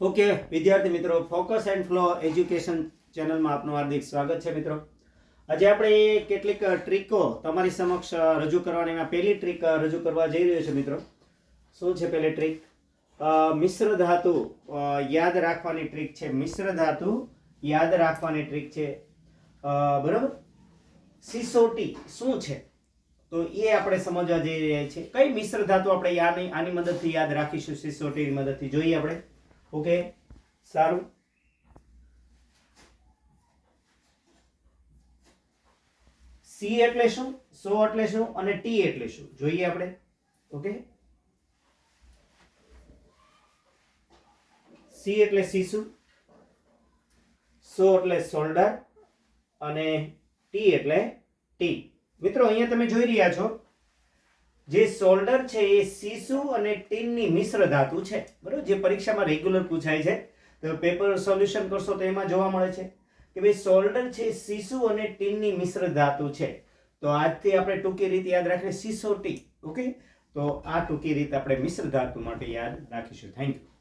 Okay, વિદ્યાર્થી મિત્રો, focus and flow education ચેનલમાં આપનું હાર્દિક સ્વાગત છે મિત્રો. આજે આપણે કેટલીક ટ્રીકો તમારી સમક્ષ રજૂ કરવાની એમાં પહેલી ટ્રીક રજૂ કરવા જઈ રહ્યો છે મિત્રો. શું છે પહેલી ટ્રીક? મિશ્ર ધાતુ યાદ રાખવાની ટ્રીક છે. મિશ્ર ધાતુ યાદ રાખવાની ટ્રીક છે. બરાબર? સિસોટી શું છે? તો એ આપણે સમજવા જઈ રહ્યા છીએ. કઈ મિશ્ર ધાતુ આપણે આની આની મદદથી યાદ રાખીશું? સિસોટીની મદદથી. જોઈએ આપણે. ઓકે? સારું. સી એટલે શું? સો એટલે શું? અને ટી એટલે શું? જોઈએ આપણે. ઓકે? સી એટલે સીસુ સો એટલે શોલ્ડર અને ટી એટલે ટી. મિત્રો, અહીંયા તમે જોઈ રહ્યા છો જે સોલ્ડર છે એ સીસુ અને ટીનની મિશ્ર ધાતુ છે. બરાબર? જે પરીક્ષામાં રેગ્યુલર પૂછાય છે. તો પેપર સોલ્યુશન કરશો તો એમાં જોવા મળે છે કે ભાઈ સોલ્ડર છે સીસુ અને ટીનની મિશ્ર ધાતુ છે. તો આજથી આપણે ટૂંકી રીત યાદ રાખીએ. સીસો ટી. ઓકે? તો આ ટૂંકી રીત આપણે મિશ્ર ધાતુ માટે યાદ રાખીશું. Thank you